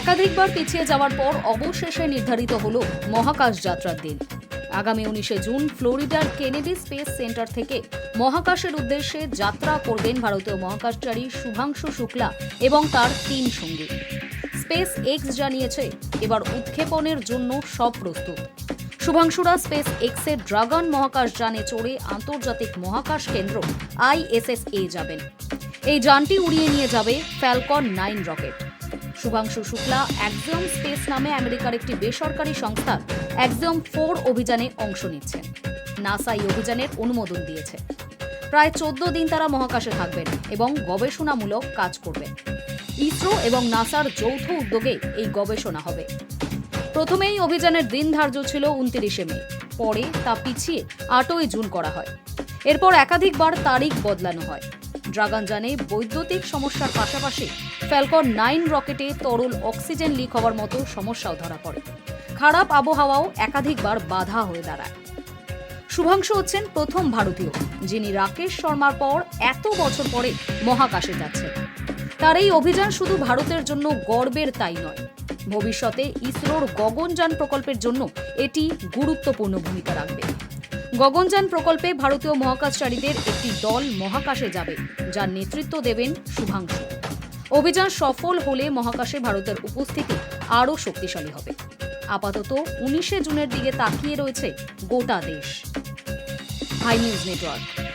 একাধিকবার পিছিয়ে যাওয়ার পর অবশেষে নির্ধারিত হল মহাকাশ যাত্রার দিন। আগামী উনিশে জুন ফ্লোরিডার কেনেডি স্পেস সেন্টার থেকে মহাকাশের উদ্দেশ্যে যাত্রা করবেন ভারতীয় মহাকাশচারী শুভাংশু শুক্লা এবং তার তিন সঙ্গী। স্পেস এক্স জানিয়েছে, এবার উৎক্ষেপণের জন্য সব প্রস্তুত। শুভাংশুরা স্পেস এক্সের ড্রাগন মহাকাশ যানে চড়ে আন্তর্জাতিক মহাকাশ কেন্দ্র আইএসএসএ যাবেন। এই যানটি উড়িয়ে নিয়ে যাবে Falcon nine rocket. Shubhanshu Shukla Axiom space নামে আমেরিকার একটি বেসরকারি সংস্থা একজম ফোর অভিযানে অংশ নিচ্ছেন নাসা এই অভিযানের অনুমোদন দিয়েছে। প্রায় চোদ্দ দিন তারা মহাকাশে থাকবেন এবং গবেষণামূলক কাজ করবেন। ইসরো এবং নাসার যৌথ উদ্যোগে এই গবেষণা হবে। প্রথমে এই অভিযানের দিন ধার্য ছিল উনত্রিশে মে। পরে তা পিছিয়ে আটই জুন করা হয়। এরপর একাধিকবার তারিখ বদলানো হয়। ড্রাগন যানে বৈদ্যুতিক সমস্যার পাশাপাশি ফ্যালকন নাইন রকেটে তরল অক্সিজেন লিক হওয়ার মতো সমস্যাও ধরা পড়ে। খারাপ আবহাওয়াও একাধিকবার বাধা হয়ে দাঁড়ায়। শুভাংশু হচ্ছেন প্রথম ভারতীয়, যিনি রাকেশ শর্মার পর এত বছর পরে মহাকাশে যাচ্ছেন। তার এই অভিযান শুধু ভারতের জন্য গর্বের তাই নয়। ভবিষ্যতে ইসরোর গগনযান প্রকল্পের জন্য এটি গুরুত্বপূর্ণ ভূমিকা রাখবে। গগনযান প্রকল্পে ভারতীয় মহাকাশচারীদের একটি দল মহাকাশে যাবে, যার নেতৃত্ব দেবেন শুভাংশু। অভিযান সফল হলে মহাকাশে ভারতের উপস্থিতি আরও শক্তিশালী হবে। আপাতত উনিশে জুনের দিকে তাকিয়ে রয়েছে গোটা দেশ। Hi news network.